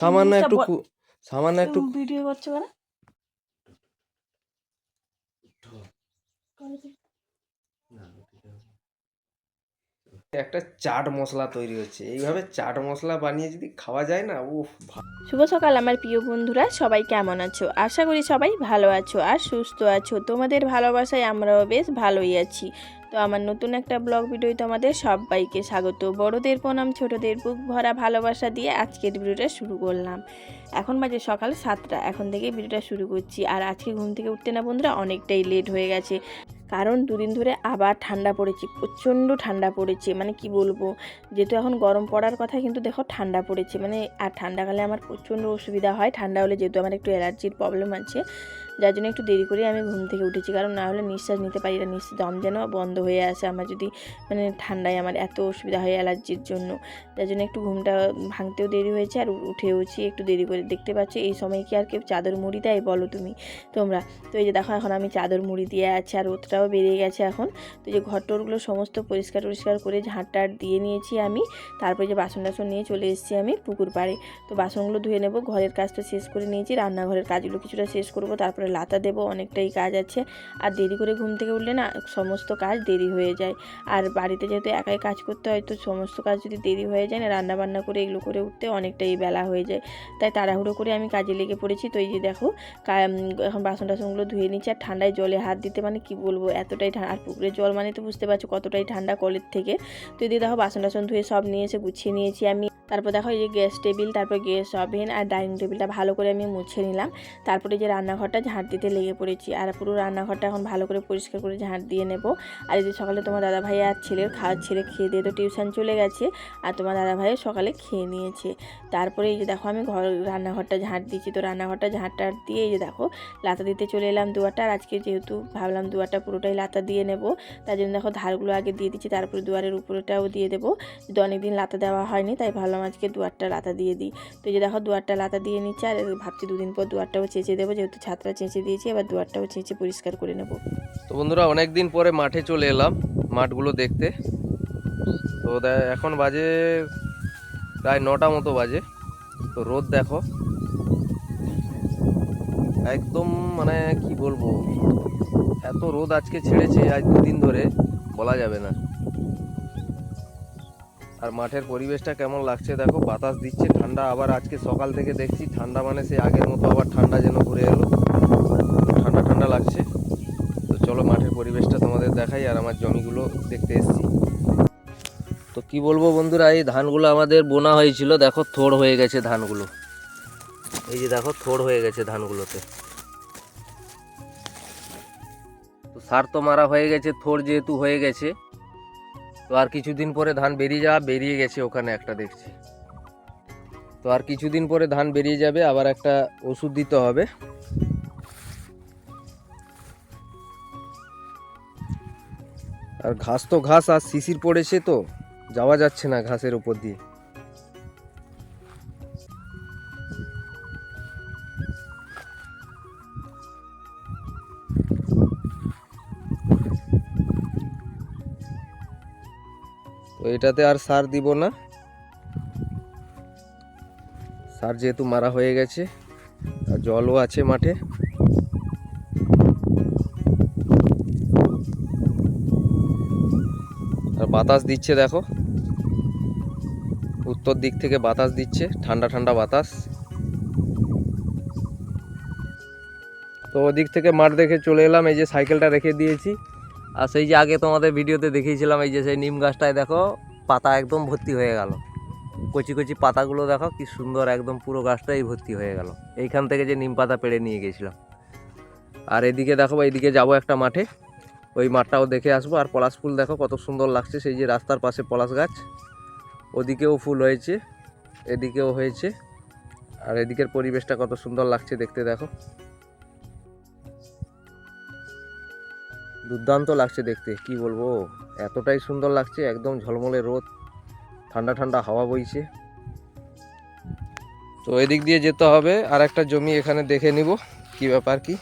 সামান্য একটু সামান্য একটু ভিডিও করছ কেন একটা চাট মশলা তৈরি হচ্ছে। এইভাবে চাট মশলা বানিয়ে যদি খাওয়া যায় না উফ শুভ সকাল আমার প্রিয় বন্ধুরা সবাই কেমন আছো? আশা করি সবাই ভালো আছো আর সুস্থ আছো। তোমাদের ভালোবাসায় আমরাও বেশ ভালোই আছি। তো আমার নতুন একটা ব্লগ ভিডিও তোমাদের সবাইকে স্বাগত। বড়দের প্রণাম, ছোটদের বুক ভরা ভালোবাসা দিয়ে আজকের ভিডিওটা শুরু করলাম। এখন বাজে সকাল সাতটা, এখন থেকে ভিডিওটা শুরু করছি। আর আজকে ঘুম থেকে উঠতে না বন্ধুরা অনেকটাই লেট হয়ে গেছে। কারণ দুদিন ধরে আবার ঠান্ডা পড়েছে, প্রচণ্ড ঠান্ডা পড়েছে। মানে কি বলব, যেহেতু এখন গরম পড়ার কথা, কিন্তু দেখো ঠান্ডা পড়েছে। মানে আর ঠান্ডাকালে আমার প্রচণ্ড অসুবিধা হয়। ঠান্ডা হলে যেহেতু আমার একটু অ্যালার্জির প্রবলেম আছে। যার জন্য একটু দেরি করে আমি ঘুম থেকে উঠেছি। কারণ না হলে নিঃশ্বাস নিতে পারি না, নিঃশ্বাস দম যেন বন্ধ হয়ে আসে আমার যদি মানে ঠান্ডায় আমার এত অসুবিধা হয় অ্যালার্জির জন্য। যার জন্য একটু ঘুমটা ভাঙতেও দেরি হয়েছে আর উঠেওছি একটু দেরি করে। দেখতে পাচ্ছ এই সময় কি আর কেউ চাদর মুড়ি দেয় বলো তুমি? তোমরা। তো এই যে দেখো এখন আমি চাদর মুড়ি দিয়ে আছি আর রোদটাও বেরিয়ে গেছে এখন। তো যে ঘর টরগুলো সমস্ত পরিষ্কার টরিষ্কার করে ঝাঁট টাট দিয়ে নিয়েছি আমি। তারপরে যে বাসন টাসন নিয়ে চলে এসেছি আমি পুকুর পাড়ে। তো বাসনগুলো ধুয়ে নেব, ঘরের কাজটা শেষ করে নিয়েছি, রান্নাঘরের কাজগুলো কিছুটা শেষ করব, তারপরে লাতা দেবো, অনেকটাই কাজ আছে। আর দেরি করে ঘুম থেকে উঠলে না সমস্ত কাজ দেরি হয়ে যায়। আর বাড়িতে যেহেতু একাই কাজ করতে হয়, তো সমস্ত কাজ যদি দেরি হয়ে যায় না রান্না বান্না করে এগুলো করে উঠতে অনেকটাই বেলা হয়ে যায়। তাই তাড়াহুড়ো করে আমি কাজে লেগে পড়েছি। তো এই যে দেখো এখন বাসন টাসনগুলো ধুয়ে নিচ্ছি আর ঠান্ডায় জলে হাত দিতে মানে কি বলব, এতটাই আর পুকুরের জল মানে তো বুঝতে পারছ কতটাই ঠান্ডা কলের থেকে। তো এদিকে দেখো, বাসন টাসন ধুয়ে সব নিয়ে এসে গুছিয়ে নিয়েছি আমি। তারপর দেখো এই যে গ্যাস টেবিল, তারপর গ্যাস ওভেন আর ডাইনিং টেবিলটা ভালো করে আমি মুছে নিলাম। তারপরে যে রান্নাঘরটা ঝাঁট দিতে লেগে পড়েছি আর পুরো রান্নাঘরটা এখন ভালো করে পরিষ্কার করে ঝাঁট দিয়ে নেব। আর এই যে সকালে তোমার দাদা ভাই আর ছেলের খাওয়ার ছেলে খেয়ে দিয়ে তো টিউশন চলে গেছে আর তোমার দাদা ভাই সকালে খেয়ে নিয়েছে। তারপরে এই যে দেখো আমি ঘর, রান্নাঘরটা ঝাঁট দিচ্ছি তো রান্নাঘরটা ঝাঁট টাট দিয়ে এই যে দেখো লাতা দিতে চলে এলাম দুয়ারটা আর আজকে যেহেতু ভাবলাম দুয়ারটা পুরোটাই লাতা দিয়ে নেব, তার জন্য দেখো ধারগুলো আগে দিয়ে দিচ্ছি, তারপরে দুয়ারের উপরেটাও দিয়ে দেবো। যদি অনেকদিন লাতা দেওয়া হয়নি, তাই ভাবলাম আজকে দুয়ারটা লাতা দিয়ে দিই। তো যে দেখো দুয়ারটা লাতা দিয়ে নিচ্ছে আর ভাবছি দুদিন পর দুয়ারটাও চেঁচে দেবো, যেহেতু ছাত্রা চেঁচে দিয়েছি, এবার দুয়ারটাও চেঁচে পরিষ্কার করে নেব। তো বন্ধুরা অনেক দিন পরে মাঠে চলে এলাম, মাঠগুলো দেখতে। তো এখন বাজে প্রায় নটা মতো বাজে। তো রোদ দেখো। একদম মানে কি বলব, এত রোদ আজকে ছেড়েছে আজ দুদিন ধরে, বলা যাবে না। আর মাঠের পরিবেশটা কেমন লাগছে দেখো? বাতাস দিচ্ছে, ঠান্ডা আবার আজকে সকাল থেকে দেখছি, ঠান্ডা মানে সে আগের মতো আবার ঠান্ডা যেন ঘুরে এলো। ঠান্ডা ঠান্ডা লাগছে। তো চলো মাঠের পরিবেশটা তোমাদের দেখাই আর আমার জমিগুলো দেখতে এসেছি। তো কি বলব বন্ধুরা, এই ধানগুলো আমাদের বোনা হয়েছিল। দেখো, থোড় হয়ে গেছে ধানগুলো। এই যে দেখো, থোড় হয়ে গেছে ধানগুলোতে। তো সার তো মারা হয়ে গেছে, থোড় যেহেতু হয়ে গেছে। তো আর কিছুদিন পরে ধান বেরিয়ে যাওয়া বেরিয়ে গেছে ওখানে একটা দেখছি। তো আর কিছুদিন পরে ধান বেরিয়ে যাবে, আবার একটা ওষুধ দিতে হবে। আর ঘাস তো ঘাস, আর শিশির পড়েছে তো, যাওয়া যাচ্ছে না ঘাসের উপর দিয়ে। তো এটাতে আর সার দিব না। সার যেহেতু মারা হয়ে গেছে, আর জলও আছে মাঠে। আর বাতাস দিচ্ছে দেখো। উত্তর দিক থেকে বাতাস দিচ্ছে, ঠান্ডা ঠান্ডা বাতাস। তো ওদিক থেকে মাঠ দেখে চলে এলাম, এই যে সাইকেলটা রেখে দিয়েছি। আর সেই যে আগে তোমাদের ভিডিওতে দেখিয়েছিলাম, এই যে সেই নিম গাছটায় দেখো, পাতা একদম ভর্তি হয়ে গেল। কচি কচি পাতাগুলো দেখো, কি সুন্দর একদম পুরো গাছটাই ভর্তি হয়ে গেল। এইখান থেকে যে নিম পাতা পেড়ে নিয়ে গেছিলাম। আর এদিকে দেখো, এইদিকে যাব একটা মাঠে। ওই মাঠটাও দেখে আসব। আর পলাশ ফুল দেখো, কত সুন্দর লাগছে। সেই যে রাস্তার পাশে পলাশ গাছ, ওদিকেও ফুল হয়েছে, এদিকেও হয়েছে। আর এদিকের পরিবেশটা কত সুন্দর লাগছে দেখতে দেখো। দুর্দান্ত লাগছে দেখতে, কি বলব? এতটাই সুন্দর লাগছে, একদম ঝলমলে রোদ, ঠান্ডা ঠান্ডা হাওয়া বইছে। তো এদিক দিয়ে যেতে হবে, আর একটা জমি এখানে দেখে নিব, কি ব্যাপার কি।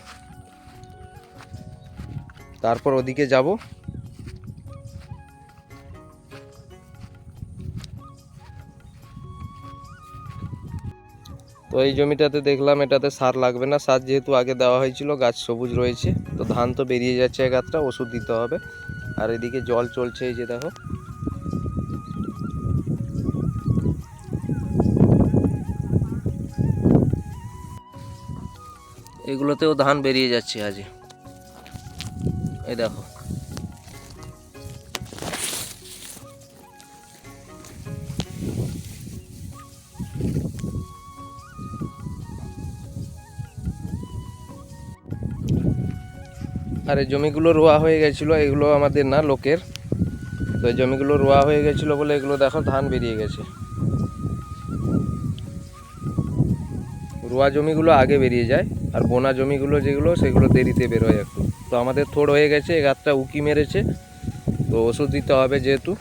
তারপর ওদিকে যাব। এই জমিটাতে দেখলাম এটাতে সার লাগবে না। সার যেহেতু আগে দেওয়া হয়েছিল, গাছ সবুজ রয়েছে। তো ধান তো বেরিয়ে যাচ্ছে এক গাছটা ওষুধ দিতে হবে। আর এদিকে জল চলছে এই যে দেখো। এগুলোতেও ধান বেরিয়ে যাচ্ছে আজ এই দেখো। আর এই জমিগুলো রোয়া হয়ে গেছিল, এগুলো আমাদের না লোকের। তো এই জমিগুলো রোয়া হয়ে গেছিল বলে এগুলো দেখো ধান বেরিয়ে গেছে। রোয়া জমিগুলো আগে বেরিয়ে যায়, আর বোনা জমিগুলো যেগুলো, সেগুলো দেরিতে বেরোয় একটু। তো আমাদের থোড় হয়ে গেছে গাছটা উকি মেরেছে, তো ওষুধ দিতে হবে যেহেতু।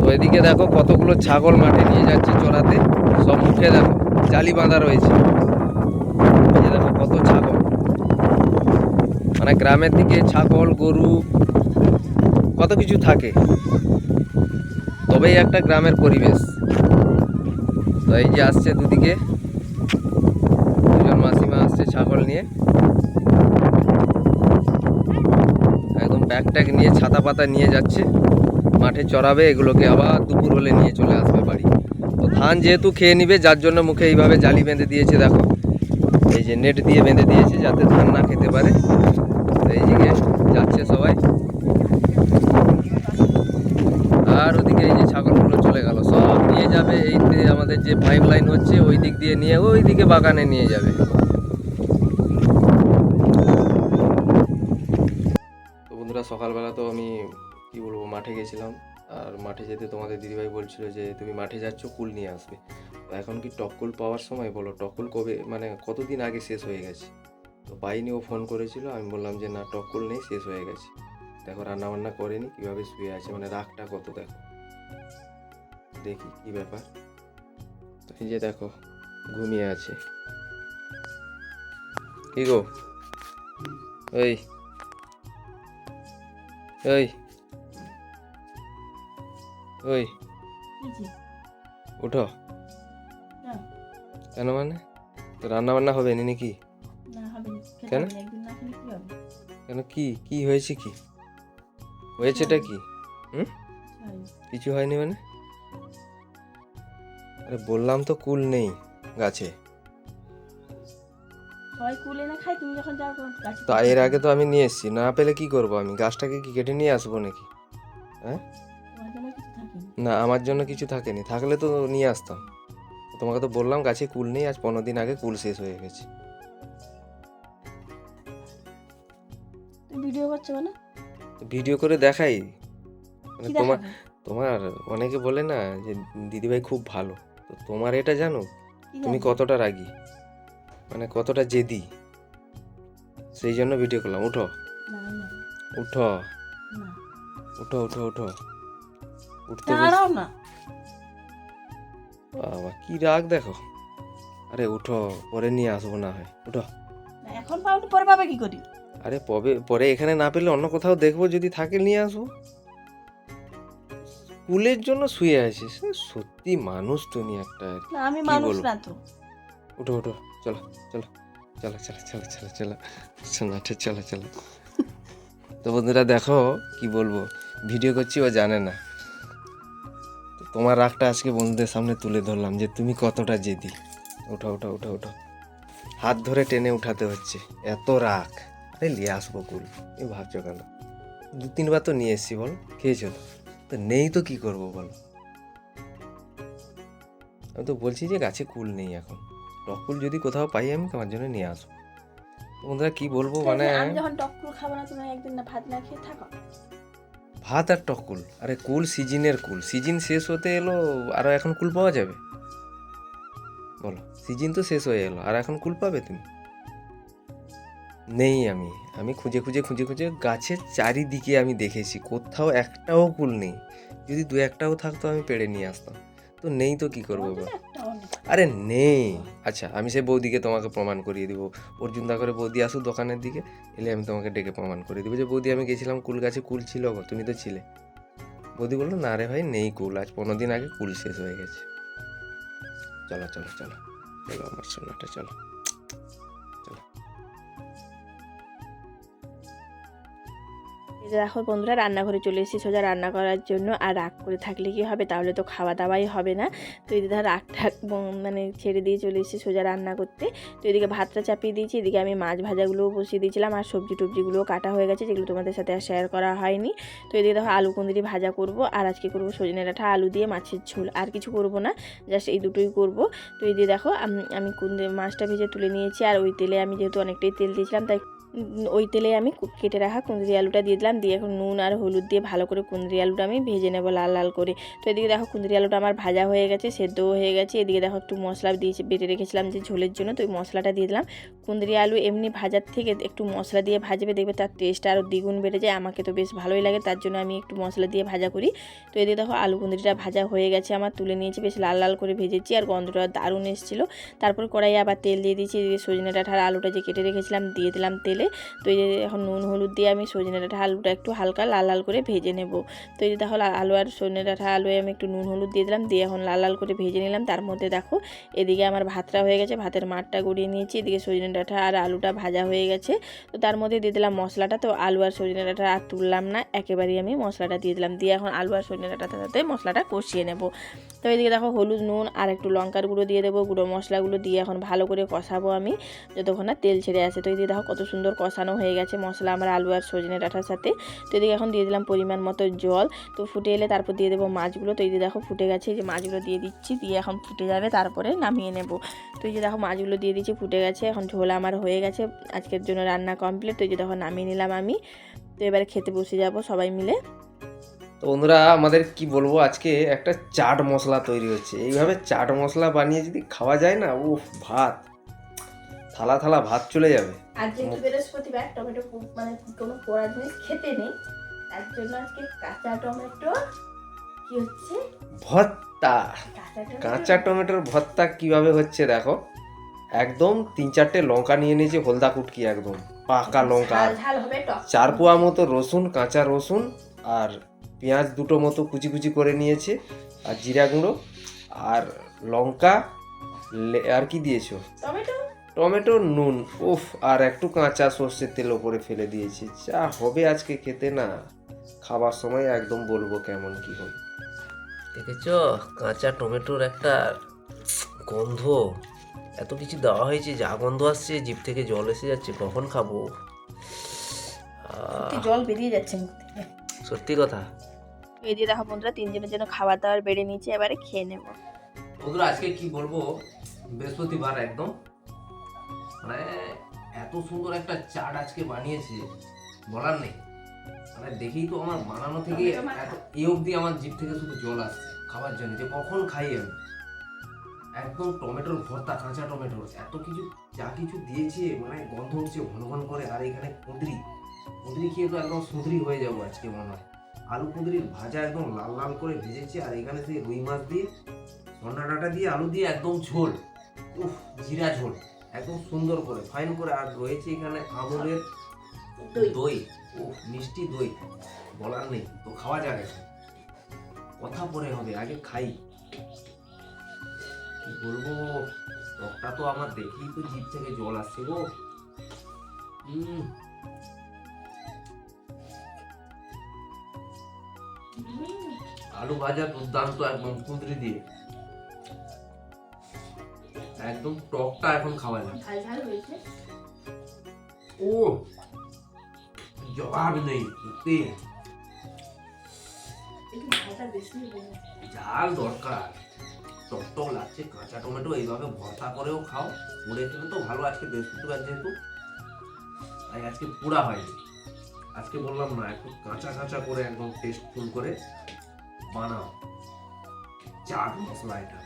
তো এদিকে দেখো কতগুলো ছাগল মাঠে নিয়ে যাচ্ছে চড়াতে, সব মুখে দেখো, জালি বাঁধা রয়েছে এই যে দেখো কত ছাগল মানে গ্রামের দিকে ছাগল, গরু কত কিছু থাকে। তবেই একটা গ্রামের পরিবেশ। তো এই যে আসছে দুদিকে। দুজন মাসিমা আসছে ছাগল নিয়ে। একদম ব্যাগ ট্যাগ নিয়ে ছাতা পাতা নিয়ে যাচ্ছে। মাঠে চড়াবে, এগুলোকে আবার দুপুর হলে নিয়ে চলে আসবে বাড়ি। তো ধান যেহেতু খেয়ে নিবে, যার জন্য মুখে এইভাবে জালি বেঁধে দিয়েছে, দেখো। এই যে নেট দিয়ে বেঁধে দিয়েছে যাতে ধান না খেতে পারে। তো এই দিকে যাচ্ছে সবাই। আর ওদিকে এই যে ছাগলগুলো চলে গেল, সব নিয়ে যাবে। এই আমাদের যে পাইপ লাইন হচ্ছে, ওই দিক দিয়ে নিয়ে, ওই দিকে বাগানে নিয়ে যাবে। তো বন্ধুরা, সকালবেলা তো আমি, কি বলব, মাঠে গেছিলাম। আর মাঠে যেতে তোমাদের দিদিভাই বলছিল যে, তুমি মাঠে যাচ্ছ, কুল নিয়ে আসবে। এখন কি টকুল পাওয়ার সময় বলো? টকুল কবে মানে কতদিন আগে শেষ হয়ে গেছে? তো পাইনি ও ফোন করেছিল আমি বললাম যে না টকুল নেই শেষ হয়ে গেছে। দেখো রান্না বান্না করেনি কীভাবে শুয়ে আছে মানে রাগটা কত দেখো। দেখি কি ব্যাপার। তো এই যে দেখো ঘুমিয়ে আছে। কি গো? ওই এই। ওই উঠো। কেন মানে? তো রান্না বান্না হবে নি নাকি? কেন? কেন? কি? কি হয়েছে কি? হয়েছেটা কি? হয়। কিছু হয়নি মানে? আরে বললাম তো কুল নেই গাছে। সবাই কুলে না খাই তুমি যখন যাও গাছে তো এর আগে তো আমি নিয়ে এসেছি না পেলে কি করব আমি? গাছটাকে কি কেটে নিয়ে আসব নাকি? হ্যাঁ? না আমার জন্য কিছু থাকেনি থাকলে তো নিয়ে আসতাম। তোমাকে তো বললাম গাছে কুল নেই আজ পনেরো দিন আগে কুল শেষ হয়ে গেছে। ভিডিও করছ মানে? ভিডিও করে দেখাই। মানে তোমার তোমার অনেকে বলে না যে দিদিভাই খুব ভালো। তো তোমার এটা জানো? তুমি কতটা রাগী? মানে কতটা জেদি? সেই জন্য ভিডিও করলাম। উঠো। না না। উঠো। না। উঠো উঠো উঠো। উঠতে দাঁড়াও না। বাবা কি রাগ দেখো। আরে উঠো পরে নিয়ে আসব না হয়। উঠো। এখন পাওনি পরে পাবে কি করি? আরে পবে পরে এখানে না পেলে অন্য কোথাও দেখব যদি থাকে নিয়ে আসব। স্কুলের জন্য শুয়ে আছিস? সত্যি মানুষ তুমি একটা আর কি। আমি মানুষ? না তো। উঠো উঠো চলো চলো চলো চলো চলো চলো চলো সোনাঠে চলো চলো তো বন্ধুরা দেখো কি বলব? ভিডিও করছি ও জানে না। তোমার রাগটা আজকে বন্ধুদের সামনে তুলে ধরলাম যে তুমি কতটা জেদি। ওঠো ওঠো ওঠো ওঠো হাত ধরে টেনে উঠাতে হচ্ছে। এত রাগ। আরে নিয়ে আসব কুল। এই ভাবছ কেন? দু তিনবার তো নিয়ে এসছি বল খেয়েছো তো? তো নেই তো কি করব বলো? আমি তো বলছি যে গাছে কুল নেই এখন। টকুল যদি কোথাও পাই আমি তোমার জন্য নিয়ে আসব। বন্ধুরা কি বলব মানে? আমি যখন টকরু খাব না তুমি একদিন না ভাত না খেয়ে থাকো? ভাত আর টকুল আরে কুল সিজনের কুল। সিজন শেষ হতে এলো আর এখন কুল পাওয়া যাবে? বলো সিজন তো শেষ হয়ে এলো আর এখন কুল পাবে তুমি? নেই আমি। আমি খুঁজে খুঁজে খুঁজে খুঁজে গাছের চারিদিকে আমি দেখেছি। কোথাও একটাও কুল নেই। যদি দু একটাও থাকতো, আমি পেড়ে নিয়ে আসতাম। তো নেই তো কি করব আরে নেই। আচ্ছা আমি সেই বৌদিকে তোমাকে প্রমাণ করিয়ে দিব। অর্জুন দা করে বৌদি আসুক দোকানের দিকে, এলে আমি তোমাকে ডেকে প্রমাণ করে দিব যে, বৌদি, আমি গেছিলাম কুল গাছে, কুল ছিল গো তুমি তো ছিলে। বৌদি বলল, না রে ভাই, নেই কুল। আজ পনেরো দিন আগে কুল শেষ হয়ে গেছে। চলো চলো চলো। চলো আমার সোনাটা, চলো। দেখো বন্ধুরা, রান্নাঘরে চলে এসেছি সোজা রান্না করার জন্য। আর রাগ করে থাকলে কি হবে? তাহলে তো খাওয়া দাওয়াই হবে না। তো ধর রাগ ঠাক মানে ছেড়ে দিয়ে চলে এসেছি সোজা রান্না করতে। তো এদিকে ভাতটা চাপিয়ে দিয়েছি, এদিকে আমি মাছ ভাজাগুলোও বসিয়ে দিয়েছিলাম। আর সবজি টবজিগুলোও কাটা হয়ে গেছে, যেগুলো তোমাদের সাথে আর শেয়ার করা হয়নি। তো এদিকে দেখো আলু কুঁদরি ভাজা করব, আর আজকে করব সজনে ডাঁটা আলু দিয়ে মাছের ঝোল। আর কিছু করব না জাস্ট এই দুটোই করব। তো এই যে দেখো, আম- কুঁদরি মাছটা ভেজে তুলে নিয়েছি। আর ওই তেলে আমি যেহেতু অনেকটাই তেল দিয়েছিলাম, তাই ওই তেলে আমি কেটে রাখা কুঁদরি আলুটা দিয়ে দিলাম। দিয়ে এখন নুন আর হলুদ দিয়ে ভালো করে কুঁদরি আলুটা আমি ভেজে নেব লাল লাল করে। তো এদিকে দেখো কুঁদরি আলুটা আমার ভাজা হয়ে গেছে, সেদ্ধও হয়ে গেছে। এদিকে দেখো একটু মশলা দিয়েছি, বেটে রেখেছিলাম যে ঝোলের জন্য। তো ওই মশলাটা দিয়ে দিলাম। কুঁদরি আলু এমনি ভাজার থেকে একটু মশলা দিয়ে ভাজবে, দেখবে তার টেস্ট আরও দ্বিগুণ বেড়ে যায়। আমাকে তো বেশ ভালোই লাগে, তার জন্য আমি একটু মশলা দিয়ে ভাজা করি। তো এদিকে দেখো আলু কুঁদরিটা ভাজা হয়ে গেছে আমার, তুলে নিয়েছি, বেশ লাল লাল করে ভেজেছি আর গন্ধটা দারুণ এসেছিল। তারপর কড়াইয়ে আবার তেল দিয়ে দিয়েছি, এদিকে সজনে ডাঁটার আলুটা যে কেটে রেখেছিলাম, দিয়ে দিলাম তেলে। তো এই যে এখন নুন, হলুদ দিয়ে আমি সজনে ডাঁটা আলুটা একটু হালকা লাল লাল করে ভেজে নেব। তো এই যে দেখো লা- আলু আর সজনে ডাঁটা আলুয়ে আমি একটু নুন, হলুদ দিয়ে দিলাম, দিয়ে এখন লাল লাল করে ভেজে নিলাম। তার মধ্যে দেখো এদিকে আমার ভাতটা হয়ে গেছে, ভাতের মাঠটা গড়িয়ে নিয়েছি। এদিকে সজনে ডাঁটা আর আলুটা ভাজা হয়ে গেছে। তো তার মধ্যে দিয়ে দিলাম মশলাটা। তো আলু আর সজনে ডাঁটা আর তুললাম না, একেবারেই আমি মশলাটা দিয়ে দিলাম। দিয়ে এখন আলু আর সজনে ডাঁটার সাথে মশলাটা কষিয়ে নেব। তো এদিকে দেখো হলুদ, নুন আর একটু লঙ্কার গুঁড়ো দিয়ে দেবো। গুঁড়ো মশলাগুলো দিয়ে এখন ভালো করে কষাবো আমি, যতক্ষণ না তেল ছেড়ে আসে। তো এদিকে দেখো কত সুন্দর কষানো হয়ে গেছে মশলা, আমার আলু আর সজনে ডাঁটার সাথে। তো এদিকে এখন দিয়ে দিলাম পরিমাণ মতো জল। তো ফুটে এলে তারপর দিয়ে দেবো মাছগুলো। তো এই যে দেখো ফুটে গেছে যে মাছগুলো দিয়ে দিচ্ছি, দিয়ে এখন ফুটে যাবে, তারপরে নামিয়ে নেব। তো এই যে দেখো মাছগুলো দিয়ে দিচ্ছি, ফুটে গেছে, এখন ঝোল আমার হয়ে গেছে, আজকের জন্য রান্না কমপ্লিট তো এই যে দেখো নামিয়ে নিলাম আমি। তো এবারে খেতে বসে যাব সবাই মিলে। তো বন্ধুরা, আমাদের কি বলব, আজকে একটা চাট মশলা তৈরি হচ্ছে। এইভাবে চাট মশলা বানিয়ে যদি খাওয়া যায় না, উফ, ভাত। থালা থালা ভাত চলে যাবে। আর যেহেতু বৃহস্পতিবার টমেটো মানে কোনো পোড়া জিনিস খেতে নেই। তার জন্য আজকে কাঁচা টমেটো কি হচ্ছে? ভর্তা। কাঁচা টমেটোর ভর্তা কীভাবে হচ্ছে দেখো। একদম তিন চারটে লঙ্কা নিয়ে নিয়েছি হলদা কুটকি একদম। পাকা লঙ্কা। চার পোয়া মতো রসুন কাঁচা রসুন আর পেঁয়াজ দুটো মতো কুচি কুচি করে নিয়েছে আর জিরা গুঁড়ো আর লঙ্কা আর কি দিয়েছ? টমেটো। টমেটো নুন উফ আর একটু কাঁচা সর্ষের তেল ওপরে ফেলে দিয়েছি। যা হবে আজকে খেতে না। খাবার সময় একদম বলব কেমন কি হবে দেখেছ? কাঁচা টমেটোর একটা গন্ধ। এত কিছু দেওয়া হয়েছে যা গন্ধ আসছে জিভ থেকে জল এসে যাচ্ছে কখন খাব? জল বেরিয়ে যাচ্ছে সত্যি কথা? এই দিয়ে দেখো বন্ধুরা তিনজনের জন্য খাবার দাবার বেড়ে নিয়েছে এবারে খেয়ে নেব। বন্ধুরা আজকে কি বলব? বৃহস্পতিবার একদম। মানে এত সুন্দর একটা চাট আজকে বানিয়েছে বলার নেই। মানে দেখেই তো আমার বানানো থেকে এত এই অবধি আমার জিভ থেকে শুধু জল আসছে খাবার জন্য যে কখন খাই আমি। একদম টমেটোর ভর্তা কাঁচা টমেটোর এত কিছু যা কিছু দিয়েছে মানে গন্ধ হচ্ছে ঘন ঘন করে। আর এখানে কুঁদরি। কুঁদরি খেয়ে তো একদম সুঁদরি হয়ে যাব আজকে মনে হয়। আলু কুঁদরির ভাজা একদম লাল লাল করে ভেজেছে আর এখানে সেই রুই মাছ দিয়ে সন্ডা ডাটা দিয়ে আলু দিয়ে একদম ঝোল। উফ জিরা ঝোল। একদম সুন্দর করে ফাইন করে আর রয়েছে এখানে আমুলের দই। ও মিষ্টি দই। বলার নেই তো খাওয়া যাক কথা পরে হবে আগে খাই। কি বলব? টকটা তো আমার দেখেই তো জিভ থেকে জল আসছে গো। হুম আলু ভাজা দুর্দান্ত একদম কুঁদরি দিয়ে। একদম টকটা এখন খাওয়া যায়। ঝাল ঝাল হয়েছে। ও জবাব নেই সত্যি। ঝাল দরকার। টক টক লাগছে কাঁচা টমেটো এইভাবে ভর্তা করেও খাও। পুড়ে খেলে তো ভালো আজকে বৃহস্পতিবার যেহেতু। তাই আজকে পুরা হয়নি। আজকে বললাম না একটু কাঁচা কাঁচা করে একদম টেস্টফুল করে বানাও। চাট মশলা এটা।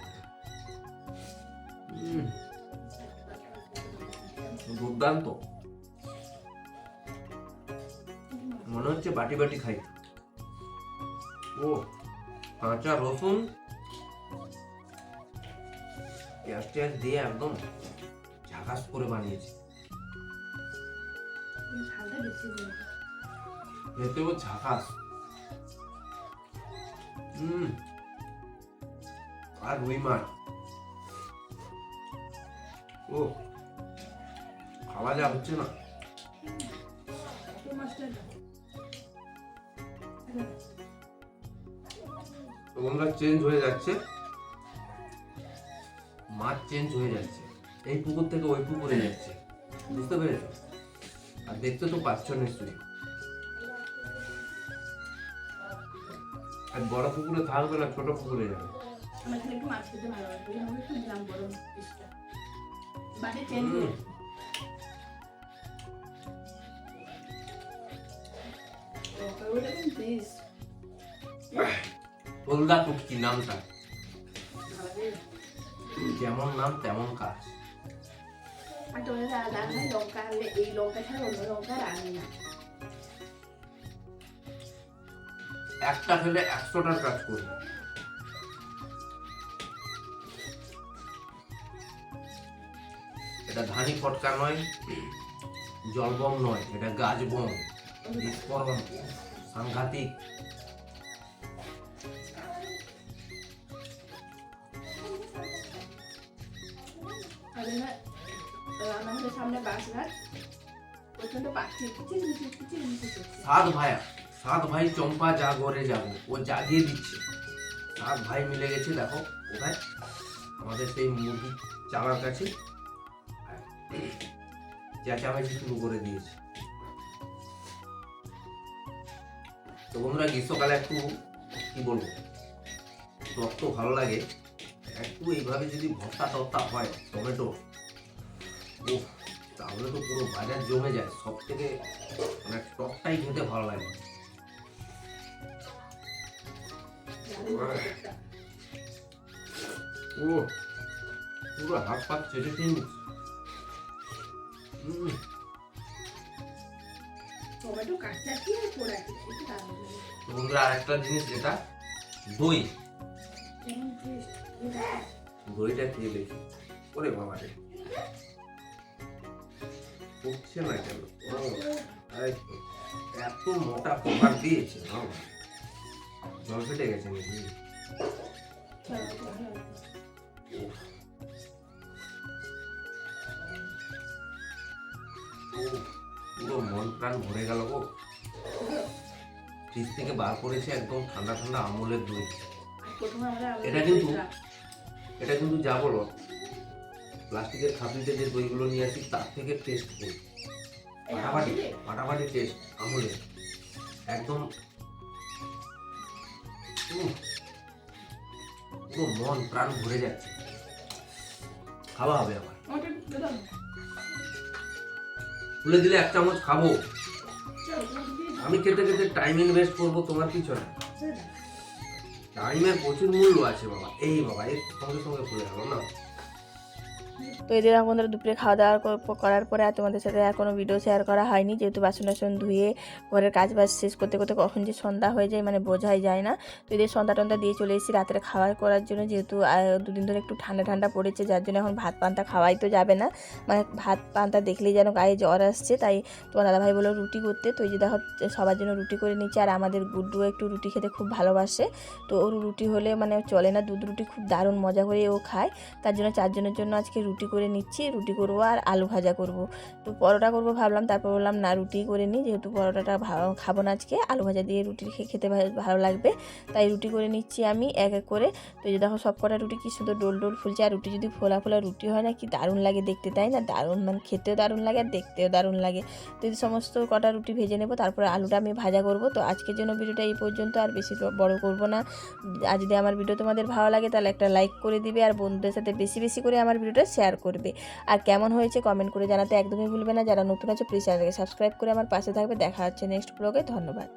দুর্দান্ত। মনে হচ্ছে বাটি বাটি খাই। ও কাঁচা রসুন পেঁয়াজ টেয়াজ দিয়ে একদম ঝাকাস করে বানিয়েছে। খেতেও ঝাকাস। হুম আর রুই মাছ। ও, খাওয়া যা হচ্ছে না। তো বন্ধুরা চেঞ্জ হয়ে যাচ্ছে। মাছ চেঞ্জ হয়ে যাচ্ছে। এই পুকুর থেকে ওই পুকুরে যাচ্ছে। বুঝতে পেরেছ? আর দেখতে তো পাচ্ছ নিশ্চয়ই। আর বড় পুকুরে থাকবে না, ছোট পুকুরে যাবে। আমার একটু মাছ খেতে ভালো লাগে ওই একটু দিলাম বড় বাটে চেঞ্জ হলদা কুটকি নামটা। যেমন নাম তেমন কাজ। আর তোমাদের রান্না লঙ্কা আনলে এই লঙ্কা ছাড়া অন্য লঙ্কা রান্না না। একটা খেলে একশোটার কাজ করবে। এটা ধানি ফটকা নয় জলবম নয় এটা গাছ বম বিস্ফোরণ সাংঘাতিক। সামনে প্রচণ্ড পাখি। সাত ভাইয়া সাত ভাই চম্পা জাগরে যাব। ও জাগিয়ে দিচ্ছে। সাত ভাই মিলে গেছে দেখো কোথায়? আমাদের সেই মুরগি চালার কাছে। চেঁচামেচি শুরু করে দিয়েছে। তো বন্ধুরা, গ্রীষ্মকালে একটু কি বলব? রক্ত ভালো লাগে। একটু এইভাবে যদি ভর্তা টর্তা হয়, টমেটো ও তাহলে তো পুরো বাজার জমে যায়। সব থেকে মানে টকটাই খেতে ভালো লাগে। ও পুরো হাত পাত চেটে নিস বন্ধুরা আরেকটা জিনিস যেটা দই। দইটা? খেয়ে দেখি। ওরে বাবা রে। না কেন? এত মোটা কভার দিয়েছে জল ফেটে গেছে নাকি? পুরো মন প্রাণ ভরে গেল গো। ফ্রিজ থেকে বার করেছে একদম ঠান্ডা ঠান্ডা আমলের দই। এটা কিন্তু এটা কিন্তু যা বলো প্লাস্টিকের খাপিতে যে দইগুলো নিয়ে আসি তার থেকে টেস্ট করি। ফাটাফাটি ফাটাফাটি টেস্ট আমলের। একদম পুরো মন প্রাণ ভরে যাচ্ছে। খাওয়া হবে আবার। তুলে দিলে এক চামচ খাব। আমি খেতে খেতে টাইম ইনভেস্ট করব তোমার কিছু না টাইমের প্রচুর মূল্য আছে বাবা। এই বাবা এর সঙ্গে সঙ্গে খুলে গেল না? তো এদের বন্ধুরা, দুপুরে খাওয়া দাওয়া করার পরে আর তোমাদের সাথে আর কোনো ভিডিও শেয়ার করা হয়নি। যেহেতু বাসন টাসন ধুয়ে ঘরের কাজ বাজ শেষ করতে করতে কখন যে সন্ধ্যা হয়ে যায় মানে বোঝাই যায় না। তো এদের সন্ধ্যা টন্ধ্যা দিয়ে চলে এসেছি রাত্রে খাওয়া করার জন্য, যেহেতু দুদিন ধরে একটু ঠান্ডা ঠান্ডা পড়েছে, যার জন্য এখন ভাত পান্তা খাওয়াই তো যাবে না। মানে ভাত পান্তা দেখলেই যেন গায়ে জ্বর আসছে, তাই তোমার দাদাভাই বলল রুটি করতে। তো এই যে দেখো, সবার জন্য রুটি করে নিচ্ছে, আর আমাদের গুড্ডু একটু রুটি খেতে খুব ভালোবাসে। তো ওর রুটি হলে মানে চলে না, দুধ রুটি খুব দারুণ মজা করে ও খায়। তার জন্য চারজনের জন্য আজকে রুটি করে নিচ্ছি, রুটি করব আর আলু ভাজা করব। তো পরোটা করব ভাবলাম, তারপর বললাম, না, রুটি করে নিই যেহেতু পরোটাটা খাব না আজকে, আলু ভাজা দিয়ে রুটি খেতে ভালো লাগবে, তাই রুটি করে নিচ্ছি আমি এক এক করে। তো যে দেখো, সব কটা রুটি কি সুন্দর ডোল ডোল ফুলছে, আর রুটি যদি ফোলা ফোলা রুটি হয় না, কি দারুণ লাগে দেখতে, তাই না? দারুণ মানে খেতেও দারুণ লাগে আর দেখতেও দারুণ লাগে। তো এই সমস্ত কটা রুটি ভেজে নেব, তারপরে আলুটা আমি ভাজা করব। তো আজকের জন্য ভিডিওটা এই পর্যন্ত, আর বেশি বড় করব না। আর যদি আমার ভিডিও তোমাদের ভালো লাগে, তাহলে একটা লাইক করে দিবে, আর বন্ধুদের সাথে বেশি বেশি করে আমার ভিডিওটা শেয়ার করবে। আর কেমন হয়েছে কমেন্ট করে জানাতে একদমই ভুলবে না। যারা নতুন আছে প্লিজ চ্যানেলকে সাবস্ক্রাইব করে আমার পাশে থাকবে। দেখা হচ্ছে নেক্সট ব্লগে ধন্যবাদ।